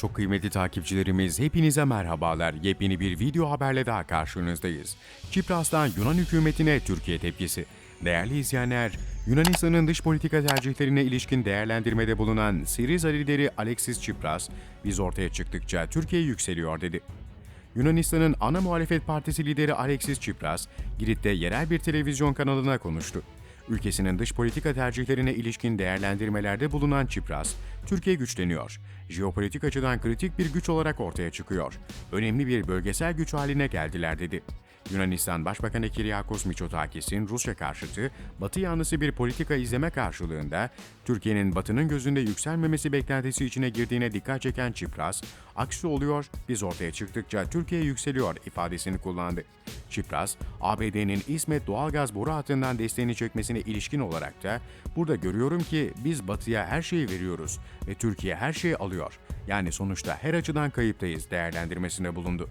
Çok kıymetli takipçilerimiz hepinize merhabalar. Yepyeni bir video haberle daha karşınızdayız. Çipras'tan Yunan hükümetine Türkiye tepkisi. Değerli izleyenler, Yunanistan'ın dış politika tercihlerine ilişkin değerlendirmede bulunan Siriza lideri Alexis Tsipras, biz ortaya çıktıkça Türkiye yükseliyor dedi. Yunanistan'ın ana muhalefet partisi lideri Alexis Tsipras, Girit'te yerel bir televizyon kanalına konuştu. Ülkesinin dış politika tercihlerine ilişkin değerlendirmelerde bulunan Tsipras, Türkiye güçleniyor. Jeopolitik açıdan kritik bir güç olarak ortaya çıkıyor. Önemli bir bölgesel güç haline geldiler dedi. Yunanistan Başbakanı Kyriakos Mitsotakis'in Rusya karşıtı, Batı yanlısı bir politika izleme karşılığında Türkiye'nin Batı'nın gözünde yükselmemesi beklentisi içine girdiğine dikkat çeken Çipras, aksi oluyor, biz ortaya çıktıkça Türkiye yükseliyor ifadesini kullandı. Çipras, ABD'nin İsmet doğalgaz boru hattından desteğini çekmesine ilişkin olarak da burada görüyorum ki biz Batı'ya her şeyi veriyoruz ve Türkiye her şeyi alıyor. Yani sonuçta her açıdan kayıptayız değerlendirmesinde bulundu.